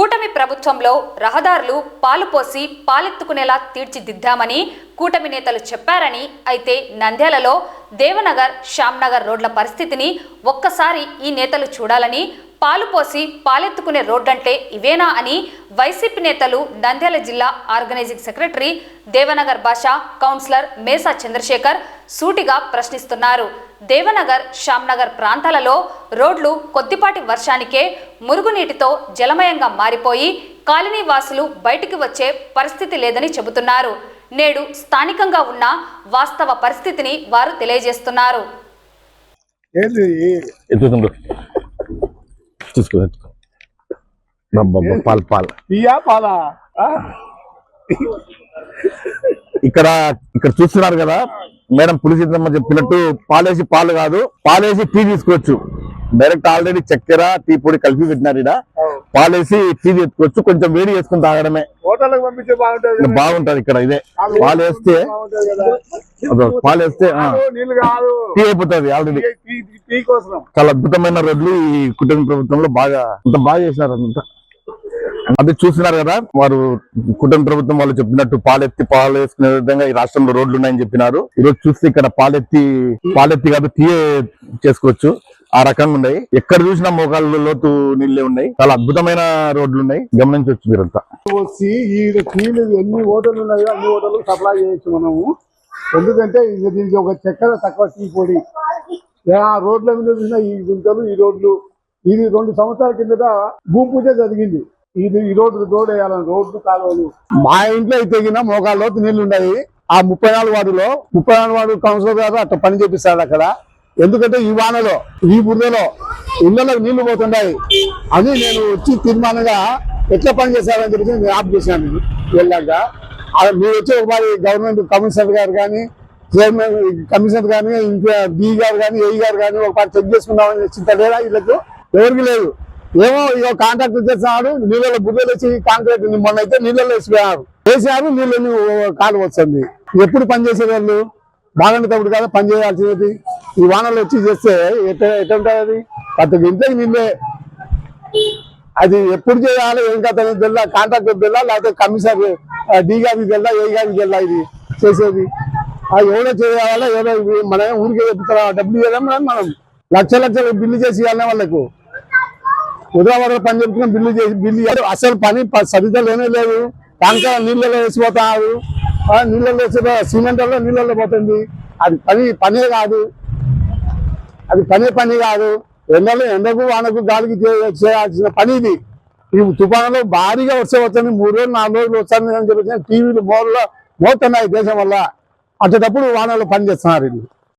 కూటమి ప్రభుత్వంలో రహదారులు పాలు పోసి పాలెత్తుకునేలా తీర్చిదిద్దామని కూటమి నేతలు చెప్పారని అయితే నంద్యాలలో దేవనగర్ శ్యామ్నగర్ రోడ్ల పరిస్థితిని ఒక్కసారి ఈ నేతలు చూడాలని పాలు పోసి పాలెత్తుకునే రోడ్డంటే ఇవేనా అని వైసీపీ నేతలు నంద్యాల జిల్లా ఆర్గనైజింగ్ సెక్రటరీ దేవనగర్ భాష కౌన్సిలర్ మేసా చంద్రశేఖర్ సూటిగా ప్రశ్నిస్తున్నారు. దేవనగర్ శ్యామ్నగర్ ప్రాంతాలలో రోడ్లు కొద్దిపాటి వర్షానికే మురుగునీటితో జలమయంగా మారిపోయి కాలనీ వాసులు బయటికి వచ్చే పరిస్థితి లేదని చెబుతున్నారు. నేడు స్థానికంగా ఉన్న వాస్తవ పరిస్థితిని వారు తెలియజేస్తున్నారు. ఎత్తుకో పాలు పాలు. ఇయ్యా పాలా? ఇక్కడ ఇక్కడ చూస్తున్నారు కదా మేడం పులిసిద్దమ్మ చెప్పినట్టు పాలేసి పాలు కాదు పాలేసి టీ తీసుకోవచ్చు. డైరెక్ట్ ఆల్రెడీ చక్కెర టీ పొడి కలిపి పెట్టినారు ఇక్కడ పాలేసి టీ తీసుకోవచ్చు కొంచెం వేడి చేసుకుని తాగడమే. బాగుంటది ఇంకా బాగుంటది ఇక్కడ ఇదే. పాలు వేస్తే పాలు వేస్తే టీ అయిపోతుంది ఆల్రెడీ చాలా అద్భుతమైన రోడ్లు ఈ కుటుంబ ప్రభుత్వంలో బాగా అంత బాగా చేసినారు అంతా. అది చూస్తున్నారు కదా వారు కుటుంబ ప్రభుత్వం వాళ్ళు చెప్పినట్టు పాలెత్తి పాలు వేసుకునే విధంగా ఈ రాష్ట్రంలో రోడ్లు ఉన్నాయని చెప్పినారు. ఈ రోజు చూస్తే ఇక్కడ పాలెత్తి పాలెత్తి కాదు తీయ చేసుకోవచ్చు. ఆ రకంగా ఉన్నాయి. ఎక్కడ చూసినా మోకాళ్ళ లోతు నీళ్ళే ఉన్నాయి. చాలా అద్భుతమైన రోడ్లు ఉన్నాయి. గమనించవచ్చు మీరంతా. వచ్చి ఈ నీళ్ళు ఎన్ని హోటల్ ఉన్నాయో అన్ని హోటల్ సప్లై చేయొచ్చు మనము. ఎందుకంటే ఇది దీనికి ఒక చక్కెర తక్కువ టీ పొడి. ఆ రోడ్ల మీద చూసిన ఈ గుంటలు ఈ రోడ్లు. ఇది రెండు సంవత్సరాల కిందట భూమి పూజ జరిగింది. ఇది ఈ రోడ్డు రోడ్ వేయాలని రోడ్లు కాలువలు. మా ఇంట్లో అయితే గిన మోకాళ్ళ లోతు నీళ్ళు ఉన్నాయి. ఆ ముప్పై నాలుగు వార్డులో ముప్పై నాలుగు వార్డు కౌన్సిలర్ గారు అట్లా పని చేపిస్తాడు అక్కడ. ఎందుకంటే ఈ వానలో ఈ బురదలో ఇళ్ళలో నీళ్ళు పోతున్నాయి అని నేను వచ్చి తీర్మానంగా ఎట్లా పని చేశారని చెప్పి నేను ఆప్ చేశాను. వెళ్ళాక ఆ మీరు వచ్చి ఒకసారి గవర్నమెంట్ కమిషనర్ గారు కానీ చైర్మన్ కమిషనర్ కానీ ఇంకా బి గారు కానీ ఏ గారు కానీ ఒకసారి చెక్ చేసుకుందామని చింత లేదా వీళ్ళకు? ఎవరికి లేదు. ఏమో ఇక కాంట్రాక్ట్ చేస్తున్నాడు నీళ్ళలో బుద్ధలు వచ్చి కాంక్రీట్ మొన్న అయితే నీళ్ళలో వేసిపోయారు. వేసారు నీళ్ళు కాలు వస్తుంది ఎప్పుడు పనిచేసే వాళ్ళు బాగుండేటప్పుడు కదా పని చేయాల్సినది ఈ వానలు వచ్చి చేస్తే ఎట్ట ఎట్ట అది? పది ఇంట్లోకి నిన్నే. అది ఎప్పుడు చేయాలి ఏం కథ తెల్లా కాంట్రాక్టర్ తెల్లా లేకపోతే కమిషనర్ డి గారికి తెల్లా ఏ గారికి తెల్లా ఇది చేసేది. అది ఎవడో చేయాలా ఎవడో మన ఊరికే చెప్తారా డబ్బులు ఇవ్వడం మనం మనం. లక్ష లక్షలు బిల్లు చేసి ఇవ్వాలి వాళ్ళకు. ఉదయవాడ పని చెప్తున్నాం బిల్లు చేసి బిల్లు ఇవ్వరు. అసలు పని సరిగ్గా లేనే లేదు. కనుక నీళ్ళలో వేసిపోతారు నీళ్ళలో వేసి సిమెంట్లో నీళ్ళలో పోతుంది. అది పని పనే కాదు. అది పని పని కాదు. ఎండలో ఎండకు వానకు గాలికి చేయాల్సిన పని ఇది. ఈ తుఫానులో భారీగా వర్షం వచ్చింది మూడు రోజులు నాలుగు రోజులు వచ్చాను అని చెప్పేసి టీవీలు మోర్లో మోతున్నాయి దేశం వల్ల. అట్టేటప్పుడు వానలో పని చేస్తున్నారు వీళ్ళు.